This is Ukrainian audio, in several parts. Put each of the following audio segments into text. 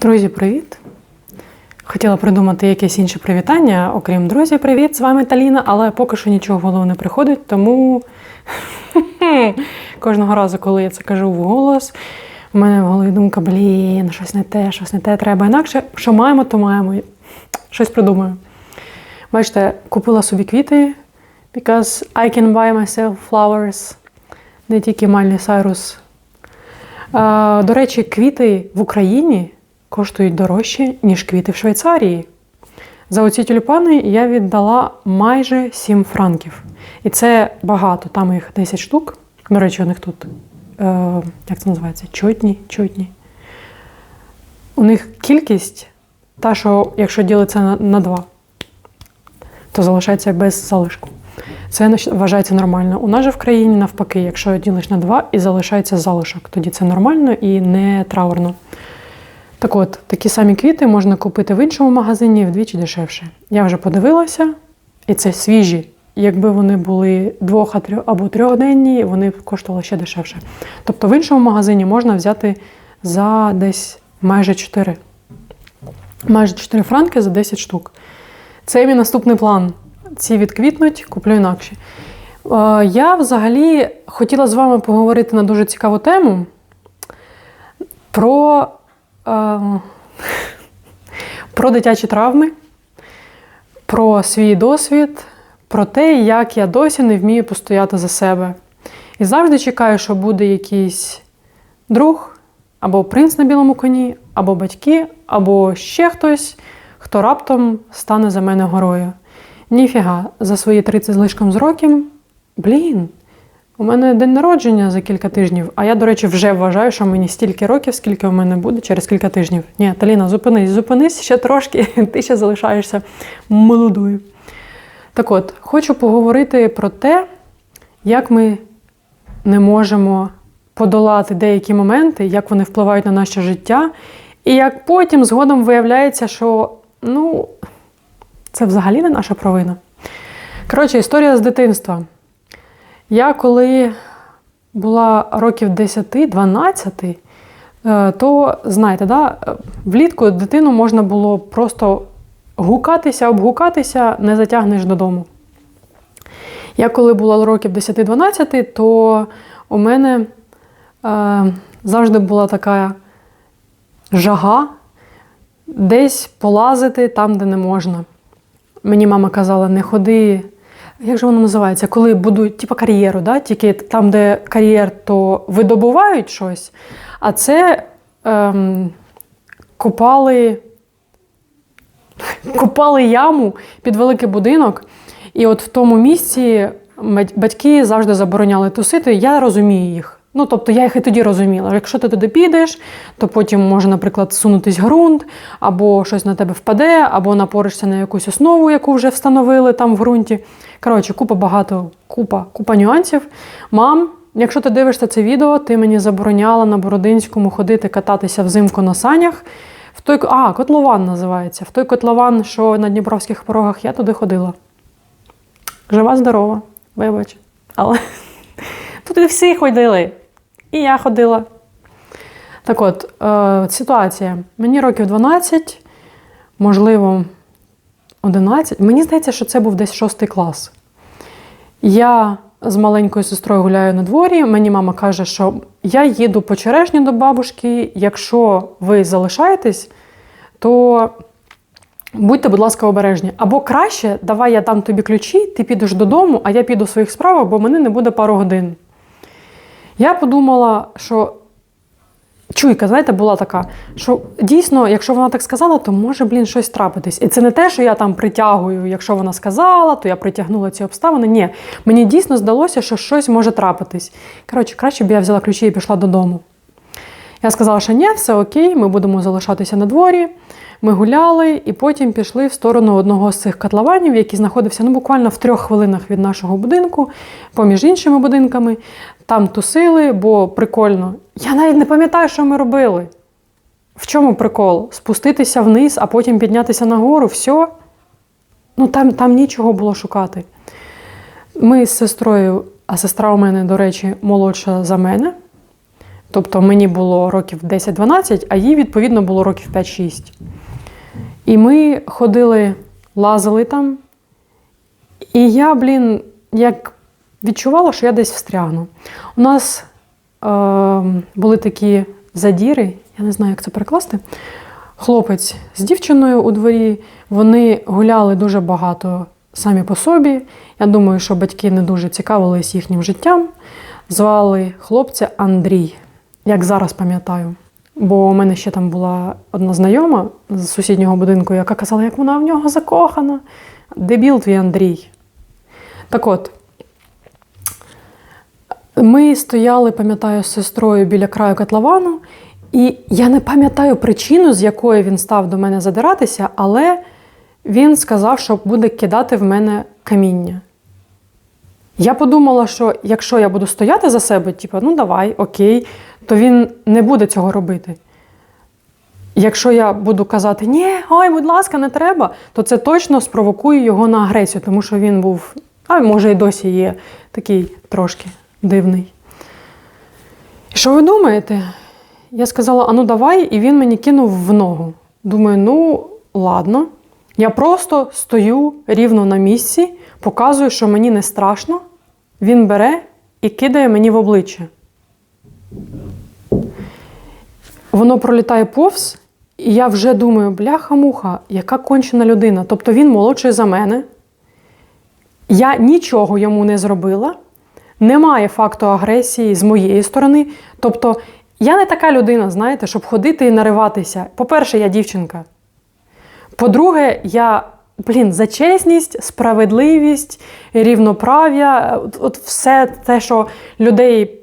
Друзі, привіт! Хотіла придумати якесь інше привітання, окрім друзі, привіт! З вами Таліна, але поки що нічого в голову не приходить, тому кожного разу, коли я це кажу вголос, у мене в голові думка, блін, щось не те, щось не те, треба інакше. Що маємо, то маємо. Щось придумаю. Бачите, купила собі квіти, because I can buy myself flowers. Не тільки Майлі Сайрус. До речі, квіти в Україні коштують дорожче, ніж квіти в Швейцарії. За оці тюльпани я віддала майже 7 франків. І це багато, там їх 10 штук. До речі, у них тут, е, як це називається? Чотні, чотні. У них кількість, та, що якщо ділиться на, на 2, то залишається без залишку. Це вважається нормально. У нас же в країні навпаки, якщо ділиш на 2 і залишається залишок, тоді це нормально і не траурно. Так от, такі самі квіти можна купити в іншому магазині вдвічі дешевше. Я вже подивилася, і це свіжі. Якби вони були двох або трьохденні, вони б коштували ще дешевше. Тобто в іншому магазині можна взяти за десь майже 4. Майже 4 франки за 10 штук. Це мій наступний план. Ці відквітнуть, куплю інакше. Я взагалі хотіла з вами поговорити на дуже цікаву тему про про дитячі травми, про свій досвід, про те, як я досі не вмію постояти за себе. І завжди чекаю, що буде якийсь друг, або принц на білому коні, або батьки, або ще хтось, хто раптом стане за мене горою. Ніфіга, за свої 30 з лишком з років, блін, у мене день народження за кілька тижнів, а я, до речі, вже вважаю, що мені стільки років, скільки у мене буде через кілька тижнів. Ні, Таліна, зупинись, зупинись ще трошки, ти ще залишаєшся молодою. Так от, хочу поговорити про те, як ми не можемо подолати деякі моменти, як вони впливають на наше життя, і як потім згодом виявляється, що ну, це взагалі не наша провина. Коротше, історія з дитинства. Я коли була років 10-12, то, знаєте, да, влітку дитину можна було просто гукатися, обгукатися, не затягнеш додому. Я коли була років 10-12, то у мене е, завжди була така жага десь полазити там, де не можна. Мені мама казала, не ходи. Як же воно називається? Коли будують типу, кар'єру, да? тільки там, де кар'єр, то видобувають щось, а це ем, копали, копали яму під великий будинок. І от в тому місці батьки завжди забороняли тусити. Я розумію їх. Ну, тобто я їх і тоді розуміла. Якщо ти туди підеш, то потім може, наприклад, сунутись ґрунт, або щось на тебе впаде, або напоришся на якусь основу, яку вже встановили там в ґрунті. Коротше, купа багато, купа, купа нюансів. Мам, якщо ти дивишся це відео, ти мені забороняла на Бородинському ходити кататися взимку на санях. В той, А, котлован називається. В той котлован, що на Дніпровських порогах, я туди ходила. Жива, здорова, вибач. Але туди всі ходили. І я ходила. Так от, е, ситуація. Мені років 12, можливо, 11. Мені здається, що це був десь 6 клас. Я з маленькою сестрою гуляю на дворі. Мені мама каже, що я їду по черешню до бабушки. Якщо ви залишаєтесь, то будьте, будь ласка, обережні. Або краще, давай я дам тобі ключі, ти підеш додому, а я піду своїх справах, бо мене не буде пару годин. Я подумала, що чуйка, знаєте, була така, що дійсно, якщо вона так сказала, то може, блін, щось трапитись. І це не те, що я там притягую, якщо вона сказала, то я притягнула ці обставини. Ні, мені дійсно здалося, що щось може трапитись. Коротше, краще б я взяла ключі і пішла додому. Я сказала, що ні, все окей, ми будемо залишатися на дворі. Ми гуляли і потім пішли в сторону одного з цих котлованів, який знаходився ну, буквально в трьох хвилинах від нашого будинку, поміж іншими будинками. Там тусили, бо прикольно. Я навіть не пам'ятаю, що ми робили. В чому прикол? Спуститися вниз, а потім піднятися нагору, все. Ну там, там нічого було шукати. Ми з сестрою, а сестра у мене, до речі, молодша за мене. Тобто мені було років 10-12, а їй, відповідно, було років 5-6. І ми ходили, лазили там. І я, блін, як відчувала, що я десь встрягну. У нас е, були такі задіри, я не знаю, як це перекласти. Хлопець з дівчиною у дворі, вони гуляли дуже багато самі по собі. Я думаю, що батьки не дуже цікавились їхнім життям. Звали хлопця Андрій, як зараз пам'ятаю. Бо у мене ще там була одна знайома з сусіднього будинку, яка казала, як вона в нього закохана. Дебіл твій Андрій. Так от, ми стояли, пам'ятаю, з сестрою біля краю котловану, і я не пам'ятаю причину, з якої він став до мене задиратися, але він сказав, що буде кидати в мене каміння. Я подумала, що якщо я буду стояти за себе, типу, ну давай, окей, то він не буде цього робити. Якщо я буду казати ні, ой, будь ласка, не треба, то це точно спровокує його на агресію, тому що він був, а може і досі є такий трошки дивний. І що ви думаєте? Я сказала, а ну давай, і він мені кинув в ногу. Думаю, ну ладно. Я просто стою рівно на місці, показую, що мені не страшно. Він бере і кидає мені в обличчя. Воно пролітає повз, і я вже думаю, бляха-муха, яка кончена людина. Тобто він молодший за мене. Я нічого йому не зробила. Немає факту агресії з моєї сторони. Тобто, я не така людина, знаєте, щоб ходити і нариватися. По-перше, я дівчинка. По-друге, я, блін, за чесність, справедливість, рівноправ'я, от, от все те, що людей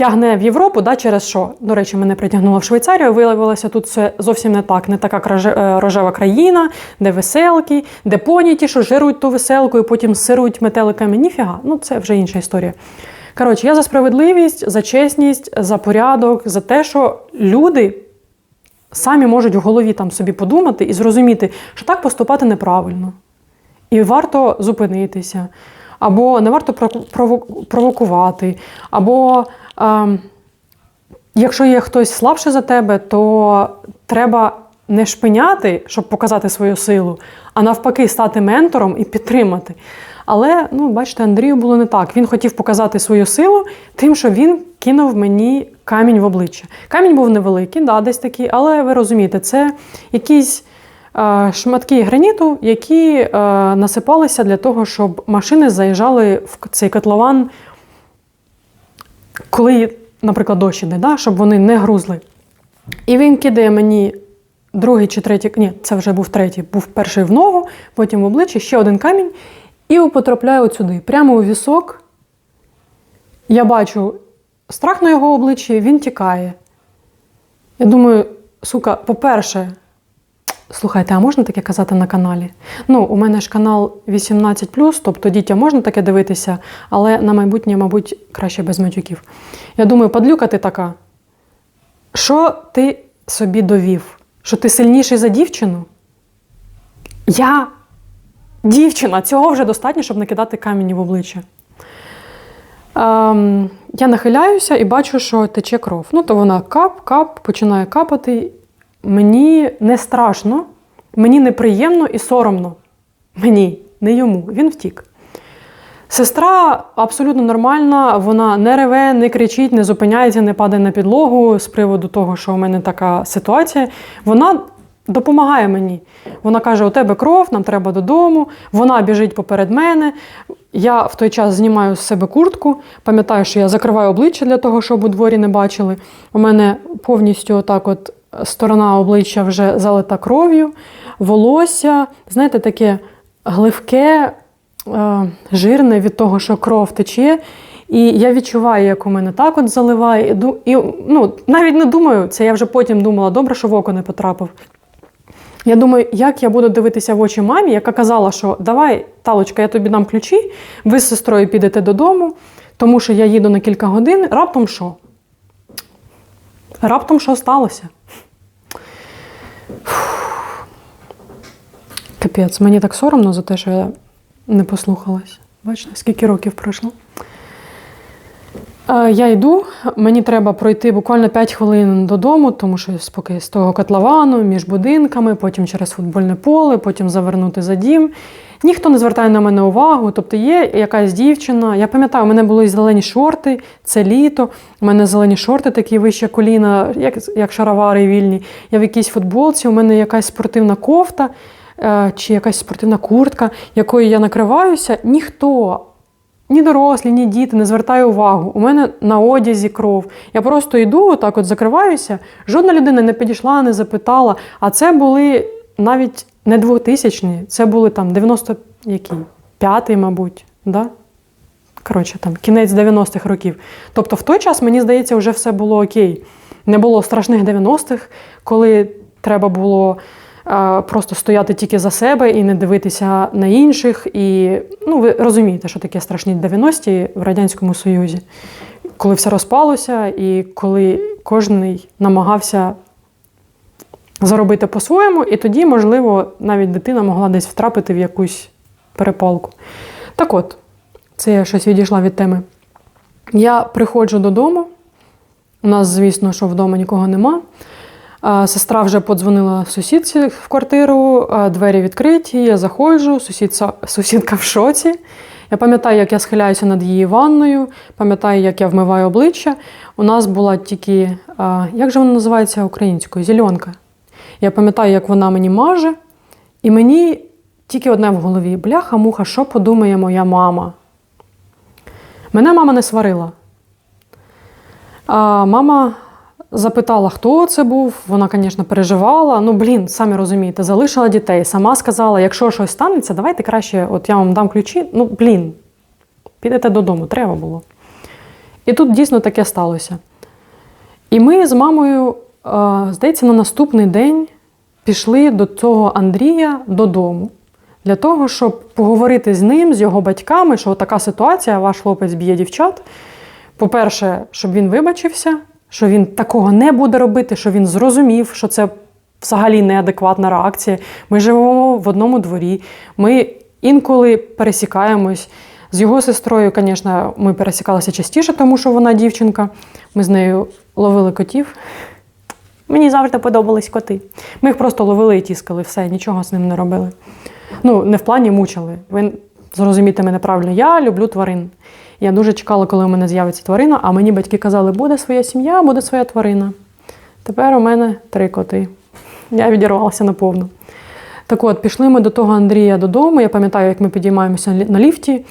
тягне в Європу, да, через що, до речі, мене притягнуло в Швейцарію, виявилося, тут все зовсім не так. Не така е, рожева країна, де веселки, де поні ті, що жирують ту веселку і потім сирують метеликами. Ніфіга, ну це вже інша історія. Коротше, я за справедливість, за чесність, за порядок, за те, що люди самі можуть в голові там собі подумати і зрозуміти, що так поступати неправильно. І варто зупинитися, або не варто провокувати, або ем, якщо є хтось слабше за тебе, то треба не шпиняти, щоб показати свою силу, а навпаки, стати ментором і підтримати. Але, ну, бачите, Андрію було не так. Він хотів показати свою силу тим, що він кинув мені камінь в обличчя. Камінь був невеликий, да, десь такий, але ви розумієте, це якісь е, шматки граніту, які е, насипалися для того, щоб машини заїжджали в цей котлован, коли, наприклад, дощ іде, да, щоб вони не грузли. І він кидає мені другий чи третій, ні, це вже був третій, був перший в ногу, потім в обличчя, ще один камінь, і потрапляю от сюди, прямо у вісок. Я бачу страх на його обличчі, він тікає. Я думаю, сука, по-перше, слухайте, а можна таке казати на каналі? Ну, у мене ж канал 18, тобто дітям можна таке дивитися, але на майбутнє, мабуть, краще без матюків. Я думаю, падлюка ти така. Що ти собі довів? Що ти сильніший за дівчину? Я дівчина, цього вже достатньо, щоб накидати камінь в обличчя. Ем, я нахиляюся і бачу, що тече кров. Ну, то вона кап-кап, починає капати. Мені не страшно, мені неприємно і соромно. Мені, не йому. Він втік. Сестра абсолютно нормальна, вона не реве, не кричить, не зупиняється, не падає на підлогу з приводу того, що у мене така ситуація. Вона допомагає мені. Вона каже: у тебе кров, нам треба додому. Вона біжить поперед мене. Я в той час знімаю з себе куртку. Пам'ятаю, що я закриваю обличчя для того, щоб у дворі не бачили. У мене повністю отак от сторона обличчя вже залита кров'ю, волосся, знаєте, таке гливке, е, жирне від того, що кров тече. І я відчуваю, як у мене так от заливає. І ну, навіть не думаю, це я вже потім думала, добре, що в око не потрапив. Я думаю, як я буду дивитися в очі мамі, яка казала, що давай, Талочка, я тобі дам ключі, ви з сестрою підете додому, тому що я їду на кілька годин. Раптом що? Раптом що сталося? Фух. Капець, мені так соромно за те, що я не послухалась. Бачите, скільки років пройшло. Е, Я йду, мені треба пройти буквально 5 хвилин додому, тому що поки з того котловану, між будинками, потім через футбольне поле, потім завернути за дім. Ніхто не звертає на мене увагу. Тобто є якась дівчина. Я пам'ятаю, у мене були зелені шорти, це літо. У мене зелені шорти такі вище коліна, як, як шаровари вільні. Я в якійсь футболці, у мене якась спортивна кофта е, чи якась спортивна куртка, якою я накриваюся. Ніхто ні дорослі, ні діти не звертає увагу. У мене на одязі кров. Я просто йду, отак от закриваюся. Жодна людина не підійшла, не запитала. А це були навіть не 2000-ні, це були там 90 який? П'ятий, мабуть. Да? Коротше, там кінець 90-х років. Тобто, в той час, мені здається, вже все було окей. Не було страшних 90-х, коли треба було просто стояти тільки за себе і не дивитися на інших. І ну, ви розумієте, що таке страшні 90-ті в Радянському Союзі, коли все розпалося, і коли кожен намагався заробити по-своєму, і тоді, можливо, навіть дитина могла десь втрапити в якусь перепалку. Так от, це я щось відійшла від теми. Я приходжу додому. У нас, звісно, що вдома нікого нема. Сестра вже подзвонила сусідці в квартиру, двері відкриті, я заходжу, сусідця, сусідка в шоці. Я пам'ятаю, як я схиляюся над її ванною, пам'ятаю, як я вмиваю обличчя. У нас була тільки, як же вона називається українською? Зеленка. Я пам'ятаю, як вона мені маже, і мені тільки одне в голові: бляха-муха, що подумає моя мама? Мене мама не сварила. А мама запитала, хто це був. Вона, звісно, переживала. Ну, блін, самі розумієте, залишила дітей. Сама сказала, якщо щось станеться, давайте краще, от я вам дам ключі. Ну, блін, підете додому, треба було. І тут дійсно таке сталося. І ми з мамою, е, здається, на наступний день пішли до цього Андрія додому. Для того, щоб поговорити з ним, з його батьками, що така ситуація, ваш хлопець б'є дівчат. По-перше, щоб він вибачився, що він такого не буде робити, що він зрозумів, що це взагалі неадекватна реакція. Ми живемо в одному дворі, ми інколи пересікаємось. З його сестрою, звісно, ми пересікалися частіше, тому що вона дівчинка. Ми з нею ловили котів. Мені завжди подобались коти. Ми їх просто ловили і тіскали, все, нічого з ним не робили. Ну, не в плані мучили. Ви зрозумієте мене правильно, я люблю тварин. Я дуже чекала, коли у мене з'явиться тварина, а мені батьки казали, буде своя сім'я, буде своя тварина. Тепер у мене три коти. Я відірвалася наповну. Так от, пішли ми до того Андрія додому. Я пам'ятаю, як ми підіймаємося на ліфті.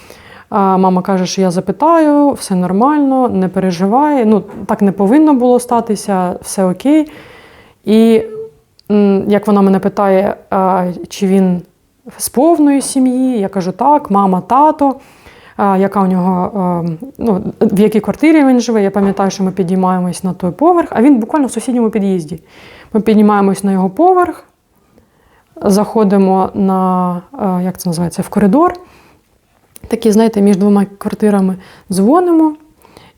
А мама каже, що я запитаю, все нормально, не переживай. Ну, так не повинно було статися, все окей. І як вона мене питає, чи він з повної сім'ї, я кажу, так, мама, тато. Яка у нього, ну, в якій квартирі він живе. Я пам'ятаю, що ми підіймаємось на той поверх, а він буквально в сусідньому під'їзді. Ми піднімаємось на його поверх, заходимо на, як це називається, в коридор. Такі, знаєте, між двома квартирами дзвонимо,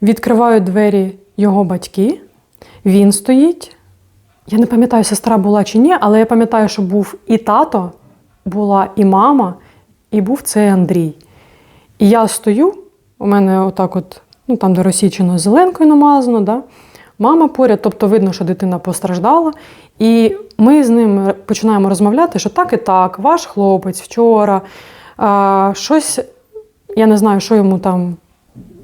відкривають двері його батьки, він стоїть. Я не пам'ятаю, сестра була чи ні, але я пам'ятаю, що був і тато, була і мама, і був цей Андрій. І я стою, у мене отак, от, ну там, де розсічено зеленкою намазано, да? мама поряд, тобто видно, що дитина постраждала. І ми з ним починаємо розмовляти, що так і так, ваш хлопець вчора а, щось, я не знаю, що йому там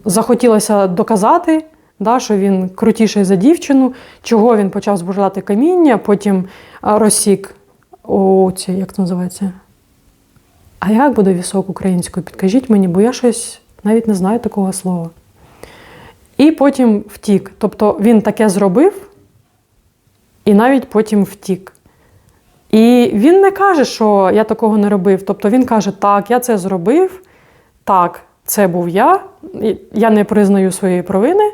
захотілося доказати, да, що він крутіший за дівчину, чого він почав збужати каміння, потім розсік у ці, як це називається? А як буде вісок українською? Підкажіть мені, бо я щось навіть не знаю такого слова. І потім втік. Тобто він таке зробив, і навіть потім втік. І він не каже, що я такого не робив. Тобто він каже, так, я це зробив, так, це був я, я не признаю своєї провини.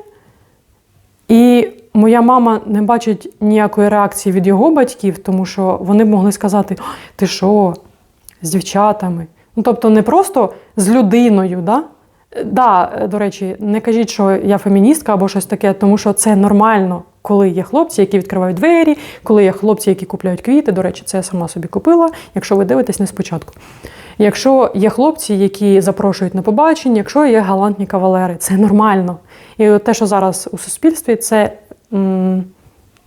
І моя мама не бачить ніякої реакції від його батьків, тому що вони б могли сказати: ти що, з дівчатами? Ну, тобто, не просто з людиною. Да? Да, до речі, не кажіть, що я феміністка або щось таке, тому що це нормально, коли є хлопці, які відкривають двері, коли є хлопці, які купляють квіти. До речі, це я сама собі купила, якщо ви дивитесь не спочатку. Якщо є хлопці, які запрошують на побачення, якщо є галантні кавалери, це нормально. І те, що зараз у суспільстві, це м,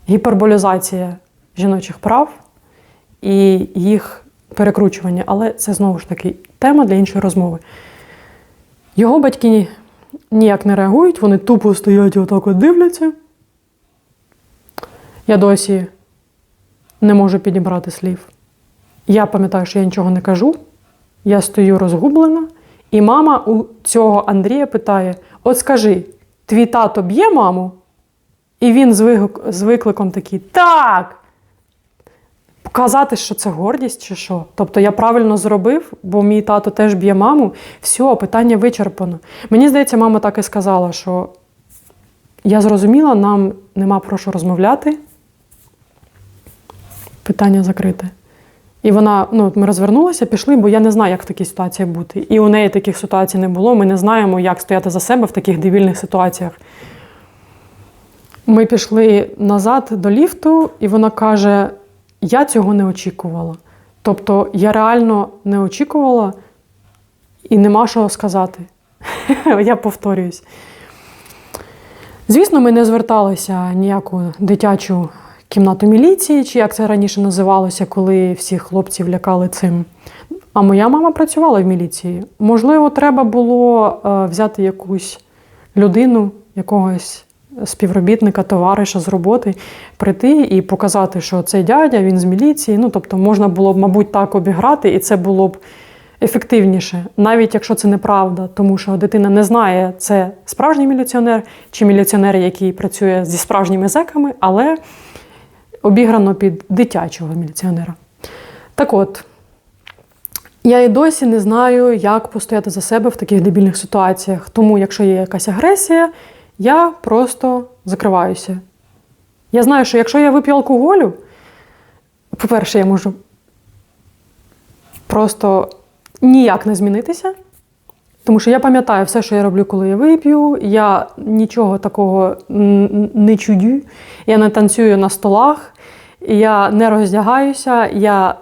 гіперболізація жіночих прав і їх перекручування. Але це знову ж таки тема для іншої розмови. Його батьки ніяк не реагують, вони тупо стоять і отак от дивляться. Я досі не можу підібрати слів. Я пам'ятаю, що я нічого не кажу. Я стою розгублена, і мама у цього Андрія питає: От скажи, твій тато б'є маму? І він з викликом такий: Так! Казати, що це гордість чи що? Тобто я правильно зробив, бо мій тато теж б'є маму. Все, питання вичерпано. Мені здається, мама так і сказала, що я зрозуміла, нам нема про що розмовляти. Питання закрите. І вона, ну, ми розвернулися, пішли, бо я не знаю, як в такій ситуації бути. І у неї таких ситуацій не було. Ми не знаємо, як стояти за себе в таких дебільних ситуаціях. Ми пішли назад до ліфту, і вона каже: Я цього не очікувала. Тобто я реально не очікувала і нема що сказати. Я повторююсь. Звісно, ми не зверталися ніяку дитячу кімнату міліції, чи як це раніше називалося, коли всіх хлопців лякали цим. А моя мама працювала в міліції. Можливо, треба було е, взяти якусь людину, якогось співробітника, товариша з роботи, прийти і показати, що цей дядя, він з міліції. Ну, тобто, можна було б, мабуть, так обіграти, і це було б ефективніше, навіть якщо це неправда, тому що дитина не знає, це справжній міліціонер чи міліціонер, який працює зі справжніми зеками, але обіграно під дитячого міліціонера. Так от, я і досі не знаю, як постояти за себе в таких дебільних ситуаціях. Тому, якщо є якась агресія, я просто закриваюся. Я знаю, що якщо я вип'ю алкоголю, по-перше, я можу просто ніяк не змінитися. Тому що я пам'ятаю все, що я роблю, коли я вип'ю. Я нічого такого не чудю. Я не танцюю на столах, я не роздягаюся, я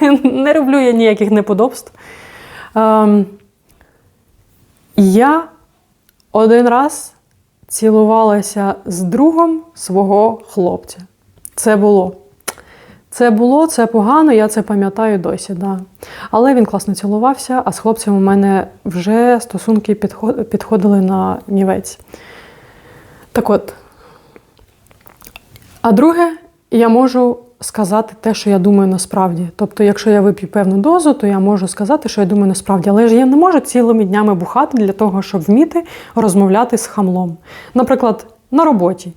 не роблю я ніяких неподобств. Ем, я один раз цілувалася з другом свого хлопця. Це було. Це було, це погано, я це пам'ятаю досі. Да. Але він класно цілувався, а з хлопцем у мене вже стосунки підходили на нівець. Так от. А друге, я можу сказати те, що я думаю насправді. Тобто, якщо я вип'ю певну дозу, то я можу сказати, що я думаю насправді. Але ж я не можу цілими днями бухати для того, щоб вміти розмовляти з хамлом. Наприклад, на роботі.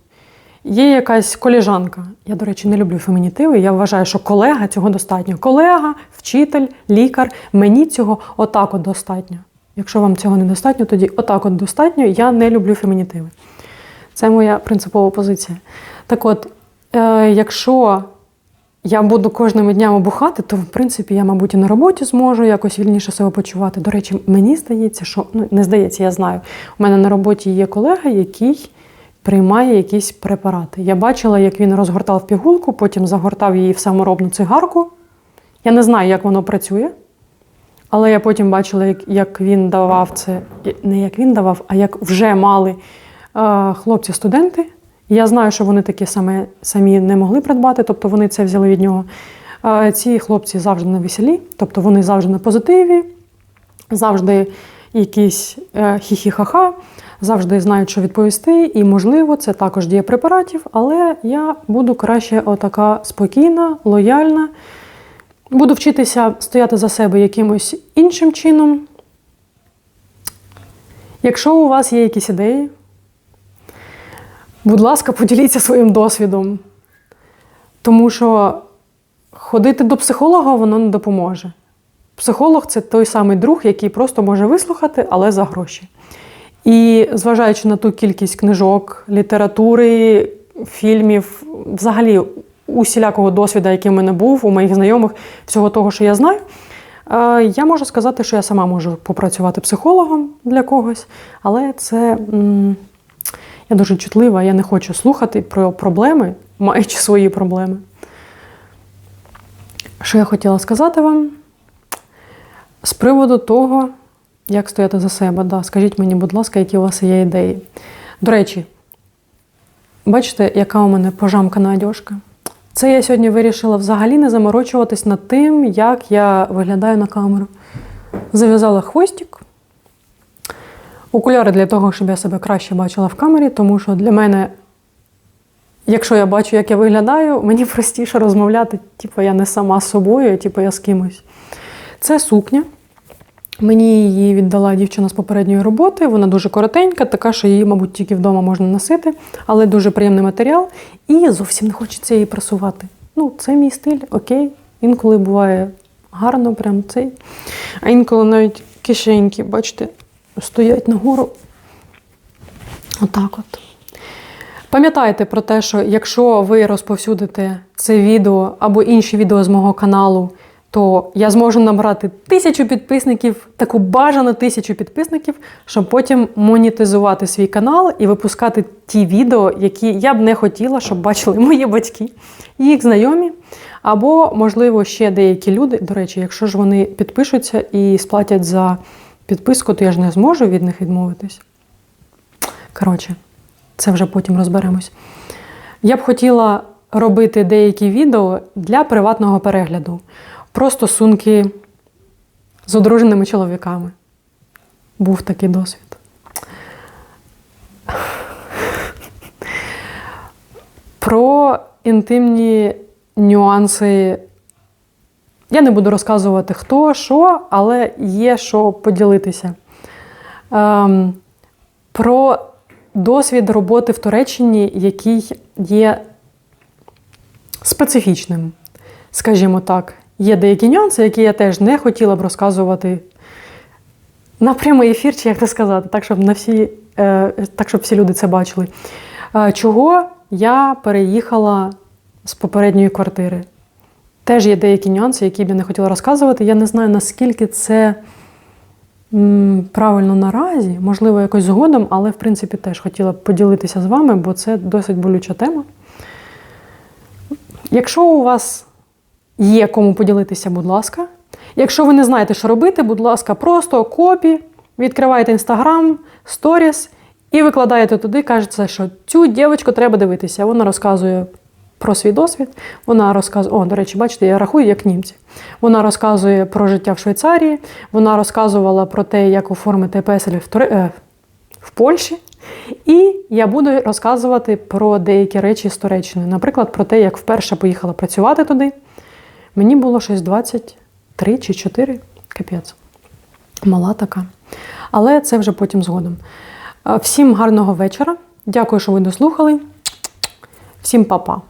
Є якась коліжанка. Я, до речі, не люблю фемінітиви. Я вважаю, що колега цього достатньо. Колега, вчитель, лікар. Мені цього отак от достатньо. Якщо вам цього не достатньо, тоді отак от достатньо. Я не люблю фемінітиви. Це моя принципова позиція. Так от, е, якщо я буду кожними днями бухати, то в принципі я, мабуть, і на роботі зможу якось вільніше себе почувати. До речі, мені здається, що ну не здається, я знаю. У мене на роботі є колега, який приймає якісь препарати. Я бачила, як він розгортав пігулку, потім загортав її в саморобну цигарку. Я не знаю, як воно працює, але я потім бачила, як, він давав це, не як він давав, а як вже мали е, хлопці-студенти. Я знаю, що вони такі саме, самі не могли придбати, тобто вони це взяли від нього. Ці хлопці завжди на веселі, тобто вони завжди на позитиві, завжди якісь е, хі-хі-ха-ха, завжди знають, що відповісти. І, можливо, це також діє препаратів, але я буду краще отака спокійна, лояльна. Буду вчитися стояти за себе якимось іншим чином. Якщо у вас є якісь ідеї, будь ласка, поділіться своїм досвідом. Тому що ходити до психолога воно не допоможе. Психолог це той самий друг, який просто може вислухати, але за гроші. І зважаючи на ту кількість книжок, літератури, фільмів, взагалі усілякого досвіду, який в мене був, у моїх знайомих, всього того, що я знаю, е, я можу сказати, що я сама можу попрацювати психологом для когось, але це м, я дуже чутлива, я не хочу слухати про проблеми, маючи свої проблеми. Що я хотіла сказати вам? З приводу того, як стояти за себе, да, скажіть мені, будь ласка, які у вас є ідеї. До речі, бачите, яка у мене пожамкана одежка? Це я сьогодні вирішила взагалі не заморочуватись над тим, як я виглядаю на камеру. Зав'язала хвостик. Окуляри для того, щоб я себе краще бачила в камері, тому що для мене, якщо я бачу, як я виглядаю, мені простіше розмовляти, типу я не сама з собою, типу я з кимось. Це сукня. Мені її віддала дівчина з попередньої роботи. Вона дуже коротенька, така, що її, мабуть, тільки вдома можна носити, але дуже приємний матеріал. І зовсім не хочеться її прасувати. Ну, це мій стиль, окей. Інколи буває гарно, прям цей. А інколи навіть кишеньки, бачите, стоять нагору. Отак от. Пам'ятайте про те, що якщо ви розповсюдите це відео або інші відео з мого каналу, то я зможу набрати тисячу підписників, таку бажану тисячу підписників, щоб потім монетизувати свій канал і випускати ті відео, які я б не хотіла, щоб бачили мої батьки, їх знайомі, або, можливо, ще деякі люди. До речі, якщо ж вони підпишуться і сплатять за підписку, то я ж не зможу від них відмовитись. Коротше, це вже потім розберемось. Я б хотіла робити деякі відео для приватного перегляду про стосунки з одруженими чоловіками. Був такий досвід. Про інтимні нюанси. Я не буду розказувати хто, що, але є що поділитися. Ем, про досвід роботи в Туреччині, який є специфічним, скажімо так. Є деякі нюанси, які я теж не хотіла б розказувати на прямий ефір, чи як це сказати, так, щоб на всі, е, так, щоб всі люди це бачили. Е, чого я переїхала з попередньої квартири? Теж є деякі нюанси, які б я не хотіла розказувати. Я не знаю, наскільки це правильно наразі, можливо, якось згодом, але в принципі теж хотіла б поділитися з вами, бо це досить болюча тема. Якщо у вас є кому поділитися, будь ласка. Якщо ви не знаєте, що робити, будь ласка, просто копі, відкриваєте Інстаграм, сторіс і викладаєте туди, кажеться, що цю дівчинку треба дивитися. Вона розказує про свій досвід. Вона розказує, о, до речі, бачите, я рахую як німці. Вона розказує про життя в Швейцарії, вона розказувала про те, як оформити песель в, Туре... е, в Польщі. І я буду розказувати про деякі речі з Туреччини. Наприклад, про те, як вперше поїхала працювати туди. Мені було щось 23 чи 4, капець. Мала така. Але це вже потім згодом. Всім гарного вечора. Дякую, що ви дослухали. Всім па-па.